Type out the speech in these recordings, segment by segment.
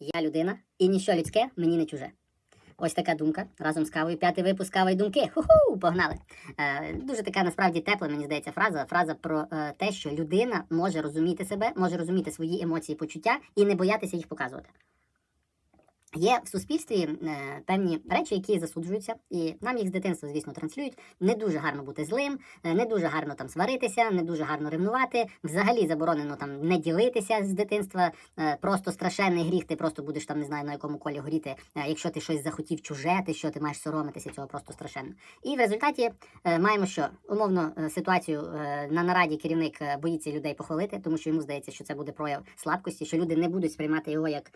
Я людина, і ніщо людське мені не чуже. Ось така думка разом з кавою. П'ятий випуск кава думки. Ху-ху, погнали. Е, дуже така насправді тепла, мені здається, фраза. Фраза про е, те, що людина може розуміти себе, може розуміти свої емоції, почуття і не боятися їх показувати. Є в суспільстві е, певні речі, які засуджуються, і нам їх з дитинства, звісно, транслюють. Не дуже гарно бути злим, е, не дуже гарно там сваритися, не дуже гарно ревнувати. Взагалі заборонено там не ділитися з дитинства. Е, просто страшенний гріх. Ти просто будеш там не знаю на якому колі горіти. Якщо ти щось захотів чуже, ти що ти маєш соромитися цього просто страшенно. І в результаті маємо що умовно ситуацію на нараді керівник боїться людей похвалити, тому що йому здається, що це буде прояв слабкості, що люди не будуть сприймати його як,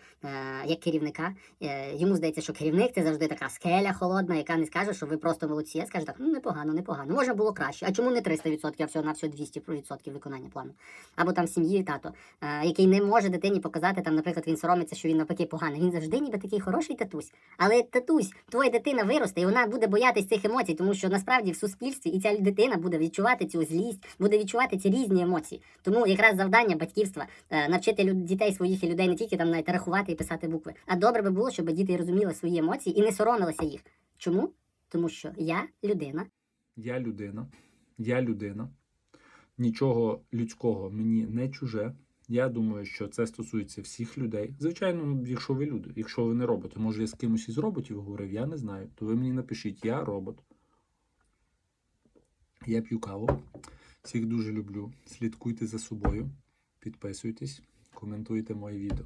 як керівника. Е, Йому здається, що керівник це завжди така скеля холодна, яка не скаже, що ви просто молодці, а скаже так, ну непогано, непогано. Може було краще. А чому не 300%, а всього на всього 200% виконання плану? Або там сім'ї тато, е, який не може дитині показати, там, наприклад, він соромиться, що він навпаки поганий. Він завжди ніби такий хороший татусь. Але татусь, твоя дитина виросте, і вона буде боятись цих емоцій, тому що насправді в суспільстві і ця дитина буде відчувати цю злість, буде відчувати ці різні емоції. Тому якраз завдання батьківства е, навчити дітей своїх і людей не тільки там навіть рахувати і писати букви. А добре би було, щоб діти розуміли свої емоції і не соромилися їх. Чому? Тому що я людина, Я людина, я людина. Нічого людського мені не чуже. Я думаю, що це стосується всіх людей. Звичайно, ну, якщо ви люди, якщо ви не роботи, може я з кимось із роботів говорив, я не знаю. То ви мені напишіть, я робот. Я п'ю каву. Всіх дуже люблю. Слідкуйте за собою, підписуйтесь, коментуйте мої відео.